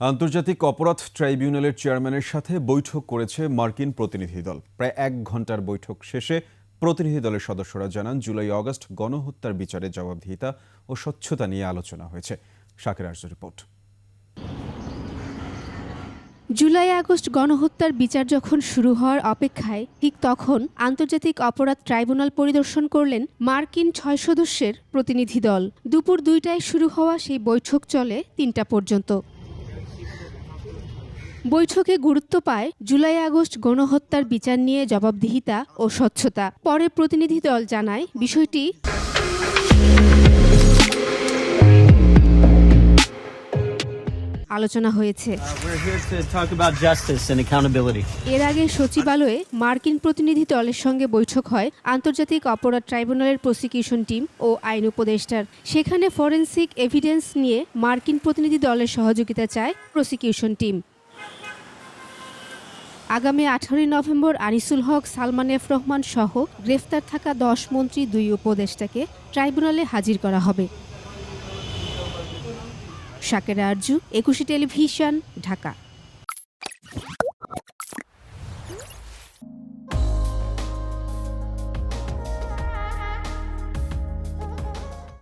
আন্তর্জাতিক অপরাধ ট্রাইব্যুনালের চেয়ারম্যানের সাথে বৈঠক করেছে মার্কিন প্রতিনিধি দল। প্রায় এক ঘণ্টার বৈঠক শেষে প্রতিনিধি দলের সদস্যরা জানান, জুলাই অগস্ট গণহত্যার বিচারে জবাবদিহিতা ও স্বচ্ছতা নিয়ে আলোচনা হয়েছে। শাকের আরজু রিপোর্ট। জুলাই আগস্ট গণহত্যার বিচার যখন শুরু হওয়ার অপেক্ষায়, ঠিক তখন আন্তর্জাতিক অপরাধ ট্রাইব্যুনাল পরিদর্শন করলেন মার্কিন ছয় সদস্যের প্রতিনিধি দল। দুপুর দুইটায় শুরু হওয়া সেই বৈঠক চলে তিনটা পর্যন্ত। বৈঠকে গুরুত্ব পায় জুলাই আগস্ট গণহত্যার বিচার নিয়ে জবাবদিহিতা ও স্বচ্ছতা। পরে প্রতিনিধি দল জানায় বিষয়টি। আলোচনা হয়েছে। Uh. এর আগে সচিবালয়ে মার্কিন প্রতিনিধি দলের সঙ্গে বৈঠক হয় আন্তর্জাতিক অপরাধ ট্রাইব্যুনালের প্রসিকিউশন টিম ও আইন উপদেষ্টার। সেখানে ফরেন্সিক এভিডেন্স নিয়ে মার্কিন প্রতিনিধি দলের সহযোগিতা চায় প্রসিকিউশন টিম। আগামী আঠারোই নভেম্বর আনিসুল হক, সালমান এফ রহমান সহ গ্রেফতার থাকা দশ মন্ত্রী দুই উপদেষ্টাকে ট্রাইব্যুনালে হাজির করা হবে। সাকের আরজু, একুশে টেলিভিশন, ঢাকা।